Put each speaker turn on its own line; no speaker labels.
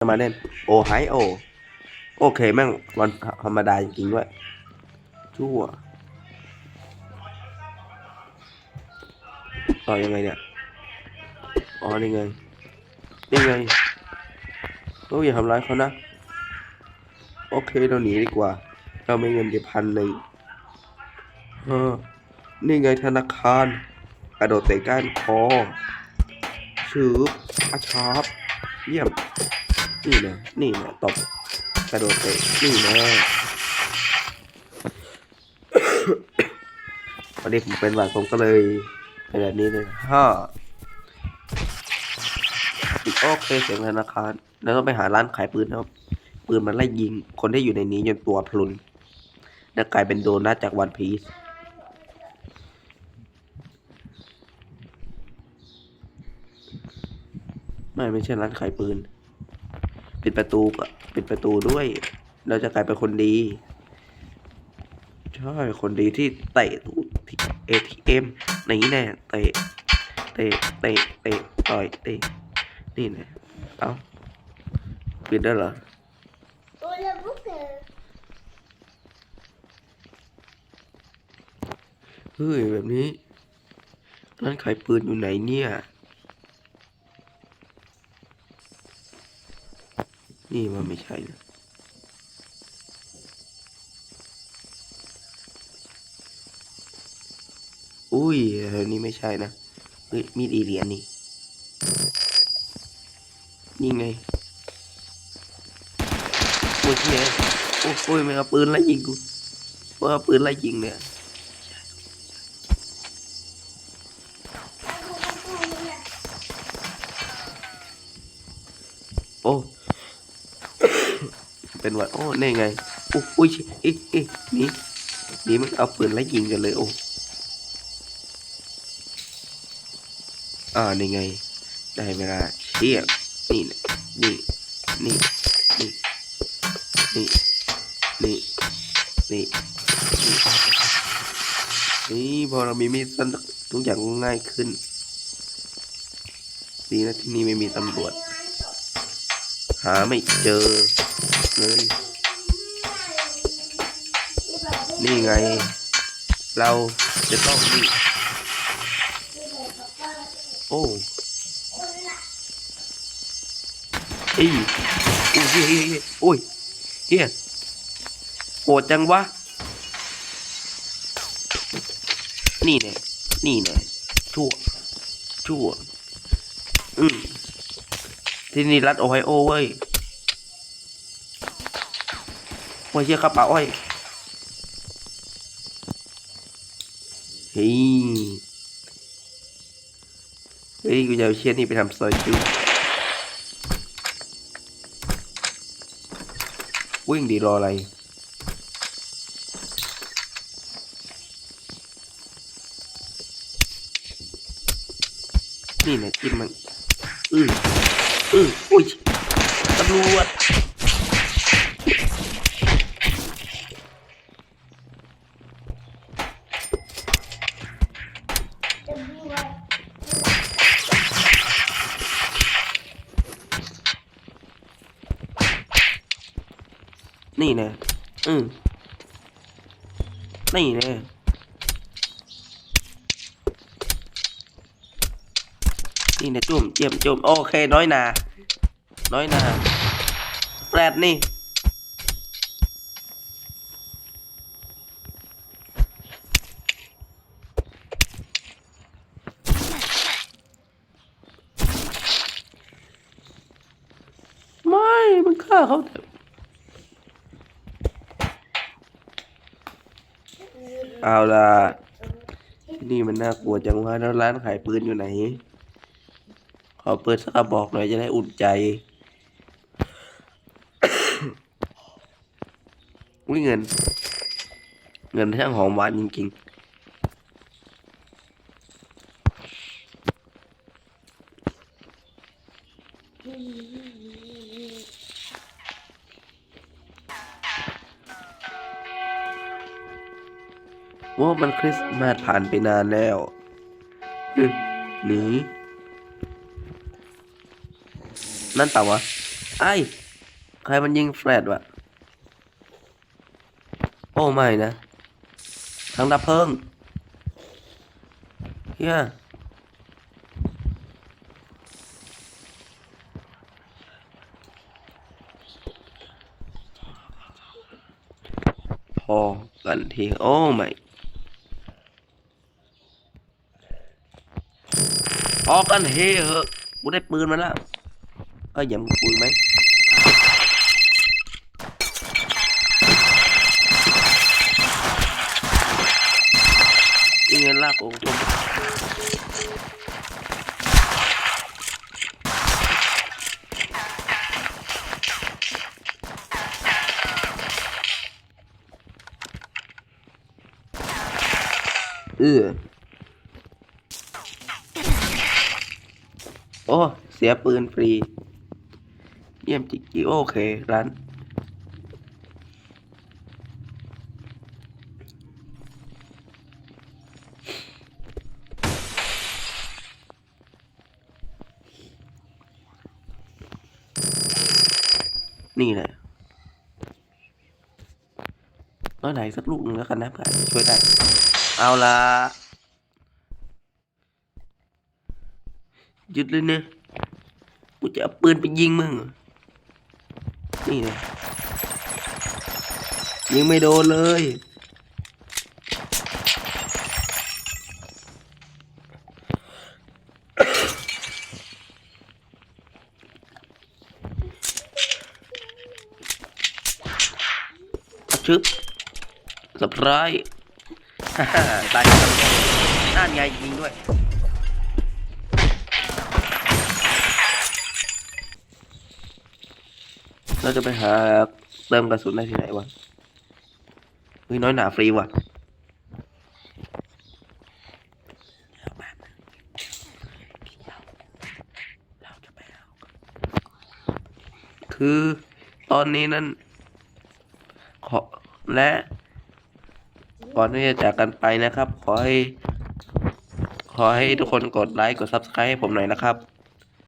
จะมาเล่นโอไฮโอ โอเค แม่งวันธรรมดาจริงด้วย ชั่วต่อยังไงเนี่ย อ๋อ นี่ไง นี่ไงโอ้ยอย่าทำร้ายเขานะ โอเค เราหนีดีกว่า เราไม่เงินอยู่พันหนึ่งเออ นี่ไงธนาคารกระโดดเตะก้านคอชืบอาชาร์ปเยี่ยม นี่นะนี่นะตบกระโดดเตะนี่นะวันนี้ผมเป็นหวัดผมก็เลยเป็นแบบนี้เลยฮ่าโอเคเสียงธนาคารแล้วต้องไปหาร้านขายปืนครับ ปืนมันไล่ยิง คนที่อยู่ในนี้จนตัวพลุนแล้วกลายเป็นโดนัทจากวันพีซไม่ไม่ใช่ร้านขายปืน ปิดประตูปิดประตูด้วย เราจะกลายเป็นคนดี ใช่ คนดีที่เตะตู้เอทีเอ็มนี่แน่เตะเตะเตะเตะต่อยเตะนี่แน่เอ้าปิดได้เหรอเฮ้ยแบบนี้ร้านขายปืนอยู่ไหนเนี่ย นี่มันไม่ใช่นะอุ้ยแถวนี้ไม่ใช่นะมีดอีเหรียญนี่นี่ไงโอ้ยเนี่ยโอ้ยโอ้ยไม่เอาปืนไล่ยิงกูว่าเอาปืนไล่ยิงเนี่ยโอ้ เป็นหวัดโอ้นี่ไงอุ๊ยอุ้ยอีกอีกนี่นี่มันเอาปืนไล่ยิงกันเลยโอ้อ่านี่ไง ได้เวลาเชี่ยนี่นะนี่นี่นี่นี่นี่นี่นี่นี่พอเรามีมีดสั้นทุกอย่างง่ายขึ้น ดีนะที่นี่ไม่มีตำรวจ หาไม่เจอ เลย นี่ไง เราจะต้องนี่โอ้เอ้ยโอ้ยเฮ้ยเฮ้ยเฮ้ยโอ้ยเฮียโหดจังวะ นี่แน่นี่แน่ชั่ว ชั่ว อืมที่นี่รัฐโอไฮโอเว้ย โอ้ยเชี่ยกระเป๋าอ้อยเฮ้ยเฮ้ยกูจะเอาเชี่ยนี่ไปทำซอยจุวิ่งดีรออะไรนี่นะจิ้มมันอืออืออุ้ยตำรวจ นี่น่อืมนี่น่นี่นะจุ่มเยี่ยมจุ่มโอเค น้อยนา น้อยนาแปดนี่ไม่มันฆ่าเขาแต่ เอาล่ะที่นี่มันน่ากลัวจังวะแล้วร้านขายปืนอยู่ไหน ขอเปิดสักกระบอกหน่อยจะได้อุ่นใจอุ้ยเงิน เงินช่างหอมหวานจริงๆ ว่ามันคริสต์มาสผ่านไปนานแล้วหนีนั่นเปล่าวะ ไอ้ ใครมันยิงแฟลตวะ โอ้ไม่นะทางดับเพลิงเฮียพอกันทีโอ้ไม่ พอกันเฮเหอะกูได้ปืนมาแล้วเอ้ยอย่ามึงปืนไหมนี่เงินลากโอ้โหเออ โอ้ เสียปืนฟรี เยี่ยมจิกจิโอเค ร้านนี่แหละน้อยไหนสักลูกหนึ่งแล้วกันนะเพื่อจะช่วยได้ เอาละ ยุดเลยเนี่ยกูจะเอาปืนไปยิงมึงนี่เลยยิงไม่โดนเลยชึบสปรายฮ่าฮ่าตายนั่นไงยิงด้วย เราจะไปหาเติมกระสุนได้ที่ไหนวะเฮ้ยน้อยหนาฟรีว่ะคือตอนนี้นั้นขอและก่อนที่จะจากกันไปนะครับ ขอให้ ขอให้ทุกคนกดไลค์กด Subscribe ให้ผมหน่อยนะครับ